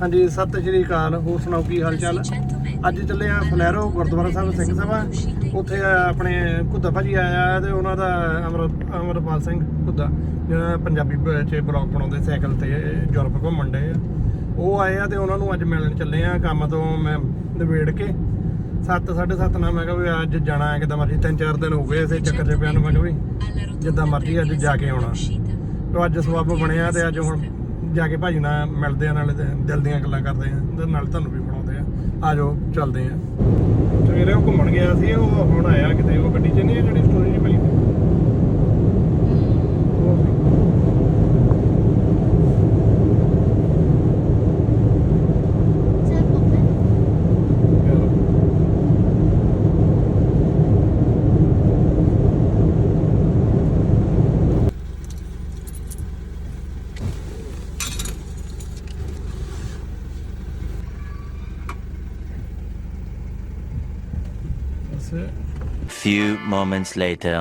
ਹਾਂਜੀ ਸਤਿ ਸ਼੍ਰੀ ਅਕਾਲ। ਹੋਰ ਸੁਣਾਓ ਕੀ ਹਾਲ ਚਾਲ ਅੱਜ ਚੱਲੇ ਆ ਫਲੈਰੋ ਗੁਰਦੁਆਰਾ ਸਾਹਿਬ ਸਿੰਘ ਸਭਾ। ਉੱਥੇ ਆਪਣੇ ਘੁੱਦਾ ਭਾਜੀ ਆਇਆ ਤੇ ਉਹਨਾਂ ਦਾ ਅਮਰ ਅਮਰਪਾਲ ਸਿੰਘ ਘੁੱਦਾ ਜਿਹੜਾ ਪੰਜਾਬੀ ਚ ਬਲੌਗ ਬਣਾਉਂਦੇ ਸਾਈਕਲ ਤੇ ਯੂਰਪ ਘੁੰਮਣ ਦੇ ਆ। ਉਹ ਆਏ ਆ ਤੇ ਉਹਨਾਂ ਨੂੰ ਅੱਜ ਮਿਲਣ ਚੱਲੇ ਆ। ਕੰਮ ਤੋਂ ਮੈਂ ਨਿਬੇੜ ਕੇ 7 7:30 ਨਾ ਮੈਂ ਕਿਹਾ ਵੀ ਅੱਜ ਜਾਣਾ ਹੈ ਕਿਦਾਂ ਮਰਜ਼ੀ ਤਿੰਨ ਚਾਰ ਦਿਨ ਹੋ ਗਏ ਇਸੇ ਚੱਕਰ 'ਚ ਪਿਆ ਨੂੰ ਮੈਂ ਕਿਹਾ ਵੀ ਜਿੱਦਾਂ ਮਰਜ਼ੀ ਅੱਜ ਜਾ ਕੇ ਆਉਣਾ। ਤੇ। ਅੱਜ ਸਬੱਬ ਬਣਿਆ ਤੇ ਅੱਜ ਹੁਣ ਜਾ ਕੇ ਭਾਜੀ ਨਾਲ ਮਿਲਦੇ ਆ, ਨਾਲੇ ਦਿਲ ਦੀਆਂ ਗੱਲਾਂ ਕਰਦੇ ਆ, ਤੇ ਨਾਲ ਤੁਹਾਨੂੰ ਵੀ ਬਣਾਉਂਦੇ ਆ। ਆ ਜਾਓ, ਚੱਲਦੇ ਆ। ਸਵੇਰੇ ਉਹ ਘੁੰਮਣ ਗਿਆ ਸੀ, ਉਹ ਹੁਣ ਆਇਆ ਕਿਤੇ, ਉਹ ਗੱਡੀ 'ਚ ਨਹੀਂ ਹੈ ਜਿਹੜੀ ਸਟੋਰੀ 'ਚ ਮਿਲੀ ਬਸ Few moments later.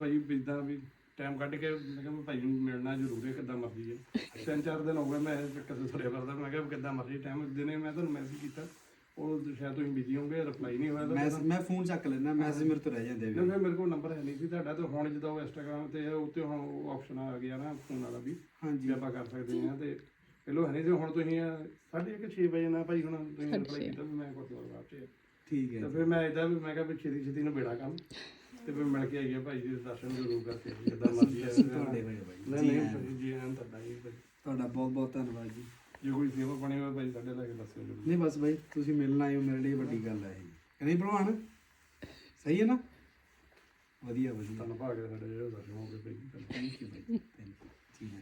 ਭਾਈ ਇਦਾਂ ਵੀ ਟਾਈਮ ਕੱਢ ਕੇ ਮੈਂ ਕਿਹਾ ਭਾਈ ਨੂੰ ਮਿਲਣਾ ਜ਼ਰੂਰ ਹੈ ਕਿੱਦਾਂ ਮਰਜ਼ੀ ਹੈ। ਤਿੰਨ ਚਾਰ ਦਿਨ ਹੋ ਗਏ ਮੈਂ 'ਚ ਤੁਰਿਆ ਫਿਰਦਾ ਮੈਂ ਕਿਹਾ ਕਿੱਦਾਂ ਮਰਜ਼ੀ ਟਾਈਮ ਦਿਨੇ ਮੈਂ ਤੁਹਾਨੂੰ ਮੈਸੇਜ ਕੀਤਾ। ਉਹ ਸ਼ਾਇਦ ਤੁਸੀਂ ਬਿਜ਼ੀ ਹੋਗੇ ਰਿਪਲਾਈ ਨਹੀਂ ਹੋਇਆ ਤਾਂ ਮੈਂ ਮੈਂ ਫੋਨ ਚੱਕ ਲੈਣਾ ਮੈਸੇਜ ਮੇਰੇ ਤੋਂ ਰਹਿ ਜਾਂਦੇ ਵੀ। ਮੇਰੇ ਕੋਲ ਨੰਬਰ ਹੈ ਨਹੀਂ ਸੀ ਤੁਹਾਡਾ ਤੇ ਹੁਣ ਜਦੋਂ ਉਹ ਇੰਸਟਾਗ੍ਰam ਤੇ ਹੈ ਉੱਤੇ ਹੁਣ ਉਹ ਆਪਸ਼ਨ ਆ ਗਿਆ ਨਾ ਫੋਨ ਵਾਲਾ ਵੀ ਹਾਂਜੀ। ਆਪਾਂ ਕਰ ਸਕਦੇ ਹਾਂ ਤੇ ਪਹਿਲੋਂ ਹੈ ਨਹੀਂ ਸੀ ਹੁਣ ਤੁਸੀਂ ਅਹ, ਸਾਢੇ ਇੱਕ 6 ਵਜੇ ਨਾ ਭਾਈ ਹੁਣ ਤੁਸੀਂ ਰਿਪਲਾਈ ਕੀਤਾ ਵੀ ਮੈਂ ਗੁਰਦੁਆਰਾ ਸਾਹਿਬ 'ਚ ਠੀਕ ਹੈ ਤੇ ਫਿਰ ਮੈਂ ਇਦਾਂ ਵੀ ਮੈਂ ਕਿਹਾ ਵੀ ਛੇਤੀ ਛੇਤੀ ਨੂੰ ਬੇੜਾ ਕੰਮ। ਤੇ ਫਿਰ ਮਿਲ ਕੇ ਆਈਏ ਭਾਈ ਜੀ ਦੇ ਦਰਸ਼ਨ ਜ਼ਰੂਰ ਕਰਕੇ ਜਿੱਦਾਂ ਮਰਜ਼ੀ ਆਏ ਤੁਹਾਡੇ ਨਹੀਂ ਨਹੀਂ ਭਾਈ ਜੀ ਆਂ ਤੁਹਾਡਾ ਜੀ ਭਾਈ। ਤੁਹਾਡਾ ਬਹੁਤ ਬਹੁਤ ਧੰਨਵਾਦ ਜੀ। ਜੇ ਕੋਈ ਸੇਵਾ ਬਣੀ ਹੋਵੇ ਭਾਈ ਸਾਡੇ ਲੱਗੇ ਦੱਸਿਓ ਜ਼ਰੂਰ। ਨਹੀਂ ਬਸ ਬਾਈ ਤੁਸੀਂ ਮਿਲਣ ਆਏ ਹੋ ਮੇਰੇ ਲਈ ਵੱਡੀ ਗੱਲ ਹੈ ਇਹ। ਨਹੀਂ ਭਲਵਾਨ? ਸਹੀ ਹੈ ਨਾ? ਵਧੀਆ ਵਧੀਆ। ਤੁਹਾਨੂੰ ਭਾਗ ਦੇ ਸਾਡੇ ਜਿਹੜੇ ਦਰਸ਼ਨ ਹੋ ਗਏ ਭਾਈ ਥੈਂਕ ਯੂ ਬਾਈ ਥੈਂਕ ਯੂ ਜੀ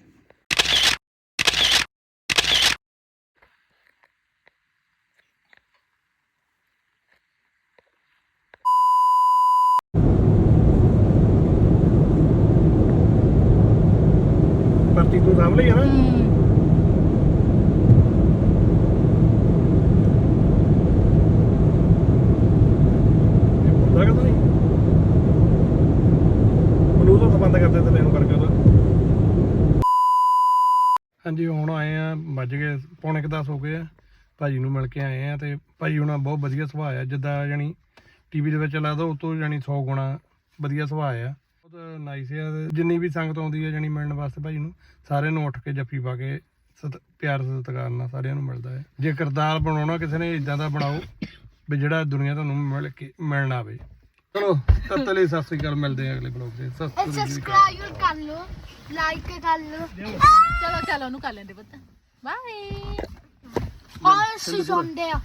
ਪਰਚੀ ਤੂੰ ਸਾਂਭ ਲਈ ਹੈ ਨਾ। ਇਹ ਮੁਰਦਾ ਕਦੋਂ ਨਹੀਂ ਬਲੂਟੁੱਥ ਬੰਦ ਕਰ ਦੇ ਤੇ ਲੈਣ ਕਰਕੇ ਉਹਦਾ। ਹਾਂਜੀ ਹੁਣ ਆਏ ਆ ਵੱਜ ਗਏ ਪੌਣੇ ਕੁ 10 ਹੋ ਗਏ ਆ। ਭਾਜੀ ਨੂੰ ਮਿਲ ਕੇ ਆਏ ਆ ਤੇ ਭਾਜੀ ਹੁਣਾਂ ਬਹੁਤ ਵਧੀਆ ਸੁਭਾਅ ਆ। ਜਿੱਦਾਂ ਜਾਨੀ ਟੀਵੀ ਦੇ ਵਿੱਚ ਲੱਗਦਾ ਉਹ ਤੋਂ ਜਾਨੀ 100 ਗੁਣਾ ਵਧੀਆ ਸੁਭਾਅ ਆ। ਬਹੁਤ ਨਾਈਸ ਆ। ਤੇ ਜਿੰਨੀ ਵੀ ਸੰਗਤ ਆਉਂਦੀ ਹੈ ਜਾਨੀ ਮਿਲਣ ਵਾਸਤੇ ਭਾਜੀ ਨੂੰ ਸਾਰਿਆਂ ਨੂੰ ਉੱਠ ਕੇ ਜੱਫੀ ਪਾ ਕੇ ਸਤ- ਪਿਆਰ ਸਤਿਕਾਰ ਨਾਲ ਸਾਰਿਆਂ ਨੂੰ ਮਿਲਦਾ ਹੈ। ਜੇ ਕਿਰਦਾਰ ਬਣਾਉਣਾ ਕਿਸੇ ਨੇ ਇਦਾਂ ਦਾ ਬਣਾਓ ਵੀ ਜਿਹੜਾ ਦੁਨੀਆ ਤੁਹਾਨੂੰ ਮਿਲ ਕੇ ਮਿਲਣ ਆਵੇ। ਚਲੋ ਤਦ ਲਈ ਸਤਿ ਸ੍ਰੀ ਅਕਾਲ ਮਿਲਦੇ ਆ ਅਗਲੇ ਬਲੌਗ ਦੇ ਸਤਿ ਸ੍ਰੀ ਅਕਾਲ। ਸਬਸਕ੍ਰਾਈਬ ਕਰ ਲਓ ਲਾਈਕ ਕਰ ਲਓ। ਚਲੋ ਚਲੋ ਉਹਨੂੰ ਕਰ ਲੈਂਦੇ ਪੁੱਤ। ਬਾਏ ਔਰ ਅਸੀਂ ਸੁਣਦੇ ਆ।